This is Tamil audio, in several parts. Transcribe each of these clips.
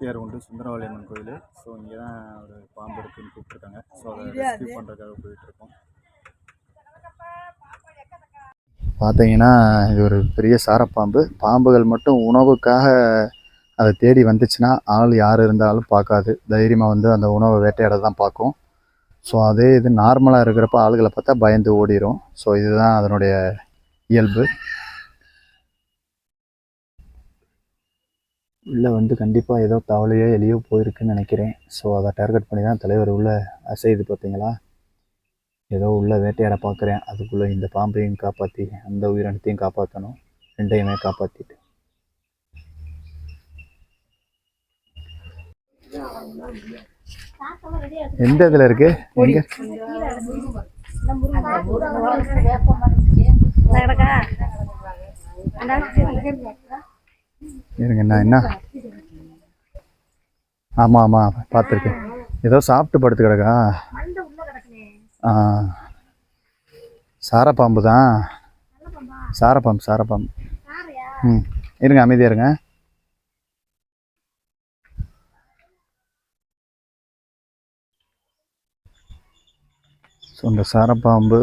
பேர் உண்டு சுந்தரவாளி அம்மன் கோயில். ஸோ இங்கே தான் ஒரு பாம்பு இருக்குன்னு கூப்பிட்ருக்காங்க ஸோ அதை ரெஸ்கியூ பண்ணுறதுக்காக போயிட்டுருக்கோம். பார்த்தீங்கன்னா இது ஒரு பெரிய சாரப்பாம்பு. பாம்புகள் மட்டும் உணவுக்காக அதை தேடி வந்துச்சுன்னா ஆள் யார் இருந்தாலும் பார்க்காது. தைரியமாக வந்து அந்த உணவை வேட்டையாட தான் பார்க்கும். ஸோ அதே இது நார்மலாக இருக்கிறப்ப ஆளுகளை பார்த்தா பயந்து ஓடிடும் ஸோ இதுதான் அதனுடைய இயல்பு. உள்ளே வந்து கண்டிப்பாக ஏதோ தவளையோ எலியோ போயிருக்குன்னு நினைக்கிறேன். ஸோ அதை டார்கெட் பண்ணி தான் தலைவர் உள்ளே அசையுது பார்த்தீங்களா? ஏதோ உள்ளே வேட்டையாட பார்க்குறேன். அதுக்குள்ளே இந்த பாம்பையும் காப்பாற்றி அந்த உயிரினத்தையும் காப்பாற்றணும் ரெண்டையுமே காப்பாற்றிட்டு எந்த இதில் இருக்கு? எங்க? இருங்க என்ன என்ன? ஆமாம் ஆமாம் பார்த்துருக்கேன். ஏதோ சாப்பிட்டு படுத்து கிடக்கா? ஆ. சாரப்பாம்பு தான். சாரப்பாம்பு சாரப்பாம்பு. ம் இருங்க அமைதியாக இருங்க. ஸோ இந்த சாரப்பாம்பு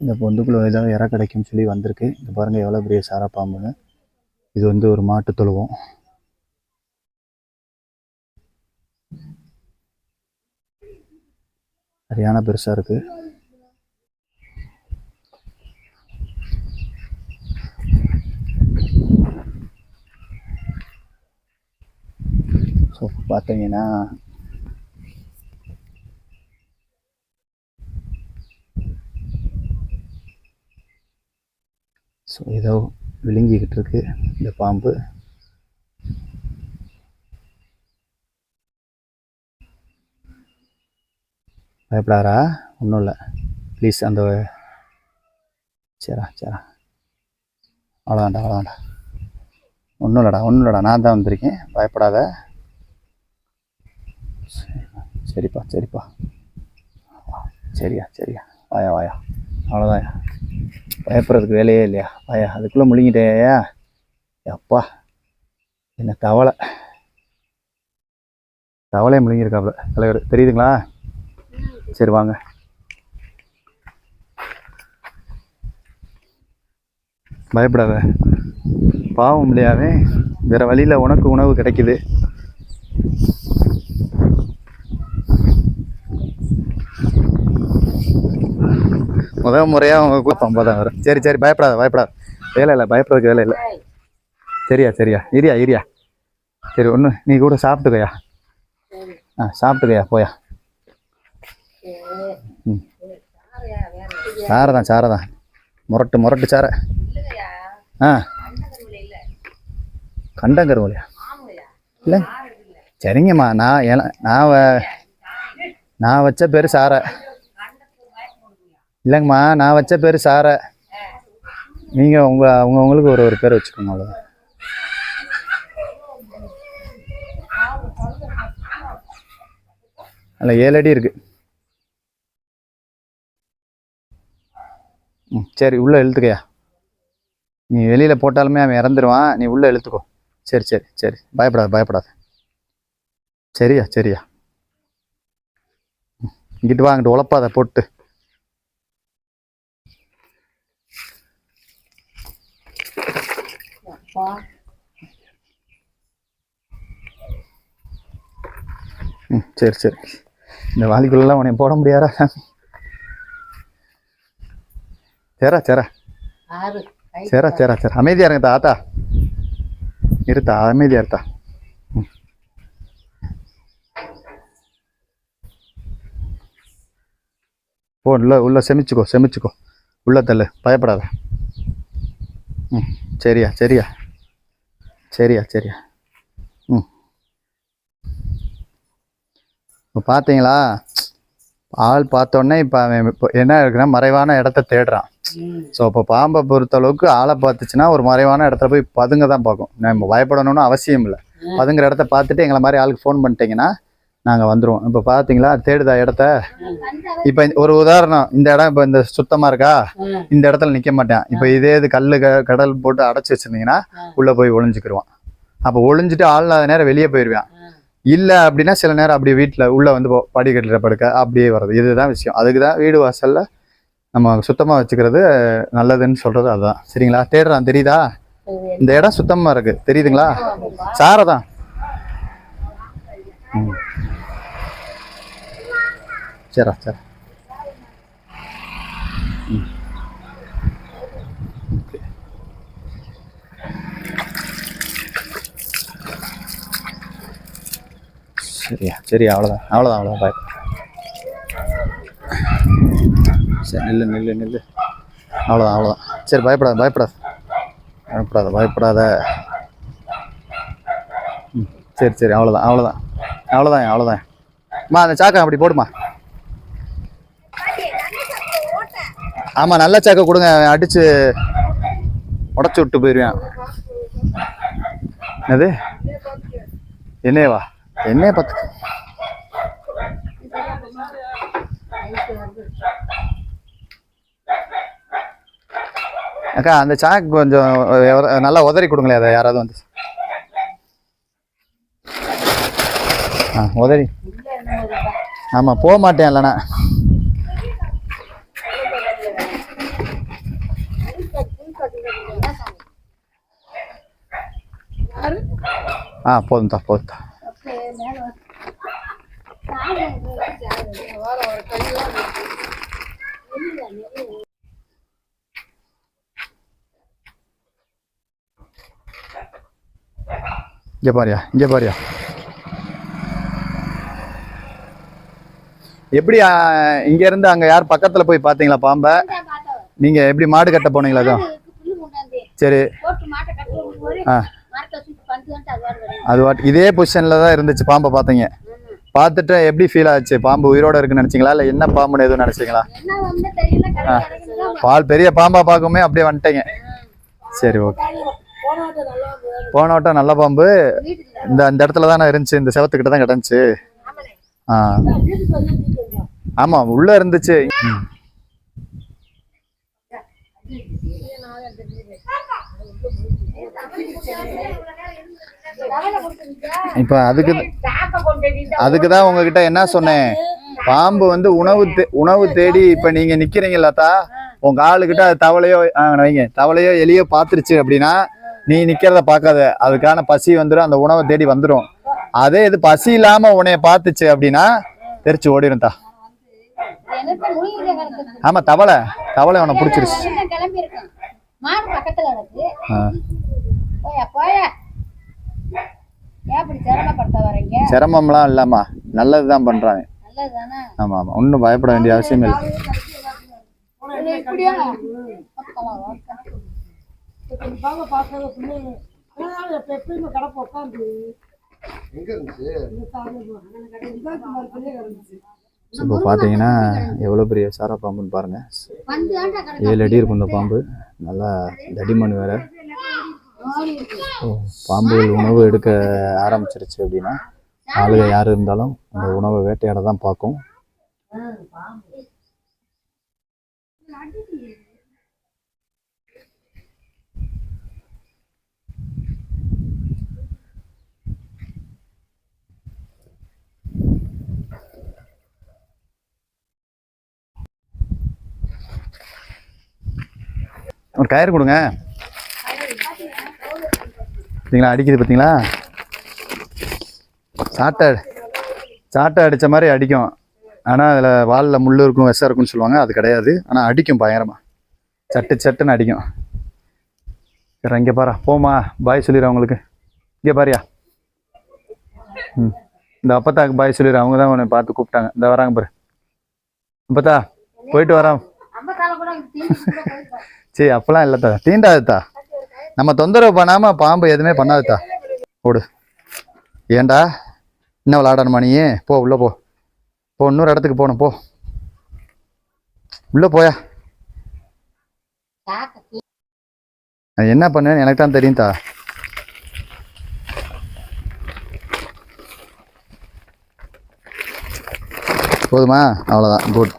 இந்த பொந்துக்குள்ளே ஏதாவது இற கிடைக்கும்னு சொல்லி வந்திருக்கு. இந்த பாருங்கள் எவ்வளோ பெரிய சாரப்பாம்புன்னு. இது வந்து ஒரு மாட்டு தொழுவம். சரியான பெருசாக இருக்குது ஸோ பார்த்தீங்கன்னா ஸோ ஏதோ விழுங்கிக்கிட்டு இருக்கு இந்த பாம்பு. பயப்படாரா ஒன்றும் இல்லை. ப்ளீஸ் அந்த சரிடா சரிடா அவ்வளோதான்டா அவ்வளோதான்டா ஒன்றும் இல்லைடா ஒன்றும் இல்லைடா நான் தான் வந்திருக்கேன். பயப்படாத. சரி, சரிப்பா சரிப்பா. சரியா சரியா. வாயா வாயா. அவ்வளோதாயா பேப்பருக்கு வேலையே இல்லையா? ஐயா அதுக்குள்ளே முழுங்கிட்டேயா அப்பா என்ன தவளை தவளையை முழுங்கியிருக்காப்புல தலைவர். தெரியுதுங்களா? சரி வாங்க. பயப்படாத. பாவம் இல்லையாவே வேறு வழியில் உனக்கு உணவு கிடைக்குது. முதல் முறையாக அவங்க கூட வரும். சரி சரி பயப்படாத பயப்படாத. வேலை இல்லை பயப்படுறதுக்கு வேலை இல்லை. சரியா சரியா. இரியா இரியா. சரி ஒன்று நீ கூட சாப்பிட்டுக்கயா? ஆ சாப்பிட்டுக்கயா போயா. ம். சாரை தான் சாரை தான். முரட்டு முரட்டு சாரை ஆ. கண்டங்கருவலையா இல்லை. சரிங்கம்மா நான் எல- நான் நான் வச்ச பேர் சாரை இல்லைங்கம்மா நான் வச்ச பேர் சாரை. நீங்கள் உங்கள் அவங்க உங்களுக்கு ஒரு ஒரு பேர் வச்சுக்கோங்க அவ்வளோ அல்ல ஏழு அடி இருக்கு. ம் சரி உள்ளே இழுத்துக்கையா? நீ வெளியில் போட்டாலுமே அவன் இறந்துருவான். நீ உள்ளே இழுத்துக்கோ. சரி சரி சரி. பயப்படாத பயப்படாத. சரியா சரியா. இங்கிட்டு வாங்கிட்டு உழப்பாத போட்டு. ம் சரி சரி. இந்த வாலிக்குள்ளெல்லாம் உன்னை போட முடியாதா? சேரா சேரா. ஆறு. சேரா சேரா சேரா. அமைதியா இருங்க தாத்தா. இருத்தா அமைதியா இருத்தா ம். போ உள்ள உள்ள செமிச்சுக்கோ செமிச்சுக்கோ. உள்ள தள்ளு. பயப்படாத. ம் சரியா சரியா. சரியா சரியா. ம். இப்போ பார்த்தீங்களா ஆள் பார்த்தோன்னே இப்போ அவன் இப்போ என்ன இருக்குன்னா மறைவான இடத்த தேடுறான். ஸோ இப்போ பாம்பை பொறுத்த அளவுக்கு ஆளை பார்த்துச்சுன்னா ஒரு மறைவான இடத்துல போய் பதுங்க தான் பார்க்கும். நம்ம பயப்படணும்னு அவசியம் இல்லை. பதுங்குற இடத்த பார்த்துட்டு எங்களை மாதிரி ஆளுக்கு ஃபோன் பண்ணிட்டீங்கன்னா நாங்கள் வந்துடுவோம் இப்போ பார்த்தீங்களா தேடுதா இடத்த? இப்போ ஒரு உதாரணம் இந்த இடம் இப்போ இந்த சுத்தமாக இருக்கா? இந்த இடத்துல நிற்க மாட்டேன். இப்போ இதே இது கல் கடல் போட்டு அடைச்சி வச்சிருந்தீங்கன்னா. உள்ளே போய் ஒளிஞ்சுக்கிருவான். அப்போ ஒளிஞ்சிட்டு ஆள் இல்லாத நேரம் வெளியே போயிடுவான் இல்லை அப்படின்னா சில நேரம் அப்படியே வீட்டில் உள்ளே வந்து போ- படிக்கட்டில் படுக்க அப்படியே வர்றது. இதுதான் விஷயம். அதுக்கு தான் வீடு வாசலில் நம்ம சுத்தமாக வச்சுக்கிறது நல்லதுன்னு சொல்கிறது அதுதான். சரிங்களா? தேடுறான். தெரியுதா? இந்த இடம் சுத்தமாக இருக்கு. தெரியுதுங்களா? சாரை தான் ம். சரிடா சரி ம். சரியா சரி அவ்வளோதான் அவ்வளோதான் அவ்வளோதான் பாய் சரி நில்லு நில்லு நில்லு அவ்வளோதான் அவ்வளோதான் சரி பயப்படாத பயப்படாத பயப்படாத பயப்படாத ம் சரி சரி அவ்வளோதான் அவ்வளோதான் அவ்வளோதான் அவ்வளோதான் அம்மா அந்த சாக்கை அப்படி போடுமா. ஆமாம் நல்ல சாக்கை கொடுங்க அடித்து உடச்சி விட்டு போயிடுவேன் என்னது? என்னையவா? என்னைய பார்த்து. அக்கா அந்த சாக்கு கொஞ்சம் நல்லா உதறி கொடுங்களேன் அதை யாராவது வந்து. ஆ உதவி ஆமாம் போக மாட்டேன் இல்லைண்ணா ஆ போதும்தா போதும்தா. இங்கே பாரியா இங்கே பாரியா. எப்படி இங்கேருந்து இங்க இருந்து அங்க யார் பக்கத்துல போய் பாத்தீங்களா பாம்பை? நீங்க எப்படி மாடு கட்ட போனீங்களா அதுவும் சரி. ஆ. அது வாட் இதே பொசிஷன்ல தான் இருந்துச்சு பாம்பை பார்த்தீங்க. பார்த்துட்டு எப்படி ஃபீல் ஆச்சு? பாம்பு உயிரோட இருக்குன்னு நினைச்சீங்களா? இல்ல என்ன பாம்புன்னு எதுவும் நினைச்சீங்களா? பால் பெரிய பாம்பா பார்க்குமே அப்படியே வந்துட்டீங்க. சரி ஓகே. போன வட்டம் நல்ல பாம்பு. இந்த இந்த இடத்துல தானே இருந்துச்சு. இந்த செவத்துக்கிட்ட தான் கிடந்துச்சு. ஆமாம் ஆமா உள்ள இருந்துச்சு. இப்போ இப்ப அதுக்கு அதுக்கு தான் உங்ககிட்ட என்ன சொன்னேன்? பாம்பு வந்து உணவு தே- உணவு தேடி இப்ப நீங்க நிக்கிறீங்களாத்தா உங்க ஆளுகிட்ட அது தவளையோ வைங்க. தவளையோ எலியோ பாத்துருச்சு அப்படின்னா நீ நிக்கிறத பார்க்காத அதுக்கான பசி வந்துடும் அந்த உணவை தேடி வந்துடும் அதே இது பசி இல்லாம உன்னைய பார்த்துச்சு அப்படின்னா தெரிச்சு ஓடிடும் தா. ஆமா தவளை. தவளை உன்னை பிடிச்சிருச்சு. சிரமம்லாம் இல்லாமா நல்லதுதான் பண்றாங்க. நல்லது தானே ஆமா ஆமா. ஒன்றும் பயப்பட வேண்டிய அவசியம் இல்லை. எப்பயுமே கடப்ப உட்காந்து எங்க இருந்துச்சு? இப்போ பார்த்தீங்கன்னா எவ்வளோ பெரிய சாரா பாம்புன்னு பாருங்க. ஏழு அடி இருக்கும் இந்த பாம்பு. நல்லா தடிமண் வேற. பாம்புகள் உணவு எடுக்க ஆரம்பிச்சிருச்சு அப்படின்னா ஆளுக யார் இருந்தாலும் அந்த உணவை வேட்டையாட தான் பார்க்கும். ஒரு கயிறு கொடுங்க. பார்த்தீங்களா? அடிக்குது பார்த்தீங்களா? சாட்டை சாட்டை அடித்த மாதிரி அடிக்கும். ஆனால் அதில் வாலில் முள் இருக்கும் விஷம் இருக்கும்னு சொல்லுவாங்க. அது கிடையாது. ஆனால் அடிக்கும் பயங்கரமாக சட்டு சட்டுன்னு அடிக்கும். சரி இங்கே பாரா. போமா பாய் சொல்லிடுறேன் உங்களுக்கு. இங்கே பாரியா. ம். இந்த அப்பத்தாக்கு பாய் சொல்லிடுறேன். அவங்க தான் உன்னை பார்த்து கூப்பிட்டாங்க. இந்த வராங்க பாரு. அப்பத்தா போயிட்டு வரான் சரி அப்பெல்லாம் இல்லைத்தா தீண்டாதுத்தா. நம்ம தொந்தரவு பண்ணாமல் பாம்பு எதுவுமே பண்ணாதுத்தா. ஓடு. ஏன்டா என்ன விளாடணுமா நீ? போ உள்ளே போ. போ இன்னொரு இடத்துக்கு போகணும் போ. உள்ளே போயா. என்ன பண்ணேன்னு எனக்கு தான் தெரியும் தா போதுமா? அவ்வளோதான் குட்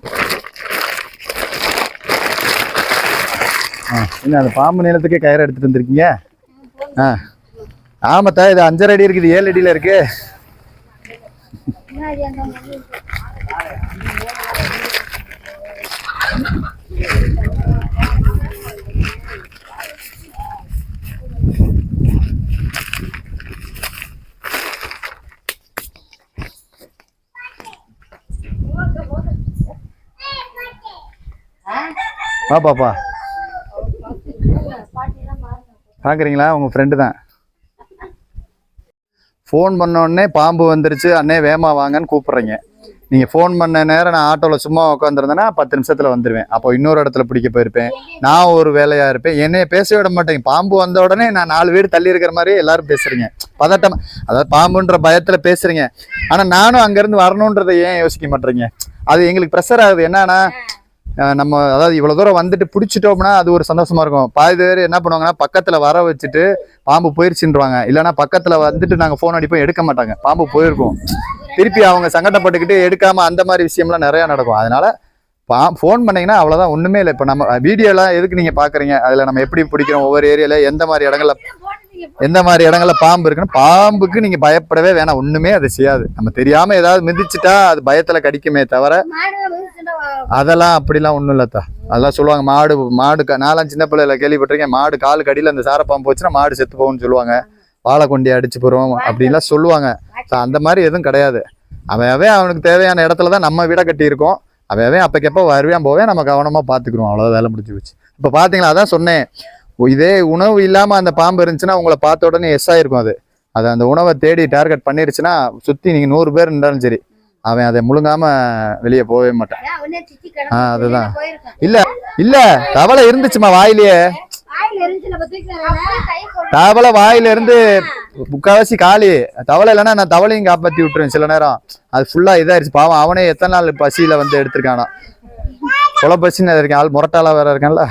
என்ன அந்த பாம்பு நிலத்துக்கே கயிறு எடுத்துட்டு வந்திருக்கீங்க? ஆ. ஆமாத்தா இது அஞ்சரை அடி இருக்குது ஏழு அடியில் இருக்கு. பாப்பாப்பா அந்த மாதிரி இருக்கு. வா பாப்பா பார்க்குறீங்களா உங்கள் ஃப்ரெண்டு தான். ஃபோன் பண்ண உடனே பாம்பு வந்துருச்சு. அண்ணே வேமா வாங்கன்னு கூப்பிட்றீங்க. நீங்கள் ஃபோன் பண்ண நேரம் நான் ஆட்டோவில் சும்மா உட்காந்துருந்தேன்னா பத்து நிமிஷத்தில் வந்துடுவேன் அப்போ இன்னொரு இடத்துல பிடிக்க போயிருப்பேன். நான் ஒரு வேலையாக இருப்பேன். என்னைய பேச விட மாட்டேங்க. பாம்பு வந்த உடனே நான் நாலு வீடு தள்ளி இருக்கிற மாதிரி எல்லாரும் பேசுகிறீங்க பதட்டம் அதாவது பாம்புன்ற பயத்தில் பேசுறீங்க. ஆனால் நானும் அங்கேருந்து வரணுன்றதை ஏன் யோசிக்க மாட்டேறீங்க? அது எங்களுக்கு ப்ரெஷர் ஆகுது. என்னன்னா நம்ம அதாவது இவ்வளோ தூரம் வந்துட்டு பிடிச்சிட்டோம்னா அது ஒரு சந்தோஷமா இருக்கும். பாதி பேர் என்ன பண்ணுவாங்கன்னா பக்கத்தில் வர வச்சுட்டு பாம்பு போயிருச்சுன்றாங்க இல்லைன்னா பக்கத்தில் வந்துட்டு நாங்கள் ஃபோன் அடிப்போம் எடுக்க மாட்டாங்க. பாம்பு போயிருக்கோம். திருப்பி அவங்க சங்கடப்பட்டுக்கிட்டு எடுக்காமல் அந்த மாதிரி விஷயம்லாம் நிறையா நடக்கும். அதனால பா ஃபோன் பண்ணிங்கன்னா அவ்வளோதான் ஒன்றுமே இல்லை. இப்போ நம்ம வீடியோலாம் எதுக்கு நீங்கள் பார்க்குறீங்க அதில் நம்ம எப்படி பிடிக்கிறோம்? ஒவ்வொரு ஏரியாவில் எந்த மாதிரி இடங்களில் எந்த மாதிரி இடங்கள்ல பாம்பு இருக்குன்னு பாம்புக்கு நீங்க பயப்படவே வேணாம். ஒண்ணுமே அது செய்யாது. நம்ம தெரியாம ஏதாவது மிதிச்சிட்டா அது பயத்துல கடிக்குமே தவிர அதெல்லாம் அப்படிலாம் ஒண்ணும் இல்லத்தா அதெல்லாம் சொல்லுவாங்க மாடு மாடு நாலாம் சின்ன பிள்ளைல கேள்விப்பட்டிருக்கேன் மாடு காலு கடியில அந்த சாரப்பாம்பு வச்சுன்னா மாடு செத்து போகும்னு சொல்லுவாங்க. வாழை கொண்டி அடிச்சு போறோம் அப்படின்லாம் சொல்லுவாங்க. அந்த மாதிரி எதுவும் கிடையாது. அவையவே அவனுக்கு தேவையான இடத்துல தான் நம்ம வீடை கட்டியிருக்கோம். அவன் அவன் வருவேன் போவேன் நம்ம கவனமாக பார்த்துக்குறோம் அவ்வளோ வேலை முடிஞ்சு போச்சு. இப்போ பார்த்தீங்களா அதான் சொன்னேன். இதே உணவு இல்லாமல் அந்த பாம்பு இருந்துச்சுன்னா உங்களை பார்த்த உடனே எஸ் ஆயிருக்கும் அது. அது அந்த உணவை தேடி டார்கெட் பண்ணிருச்சுன்னா சுற்றி நீங்கள் நூறு பேர் இருந்தாலும் சரி அவன் அதை முழுங்காம வெளியே போகவே மாட்டான். ஆ, அதுதான். இல்ல இல்ல தவளை இருந்துச்சுமா வாயிலேயே? தவளை வாயில இருந்து முக்காவாசி காலி. தவளை இல்லைன்னா நான் தவளையும் காப்பாத்தி விட்டுருவேன் சில நேரம். அது ஃபுல்லா இதாயிருச்சு. பாவம் அவனே எத்தனை நாள் பசியில வந்து எடுத்திருக்கானா. கொலை பசின்னு இருக்கேன். ஆள் முரட்டாளா வேற இருக்கான்ல.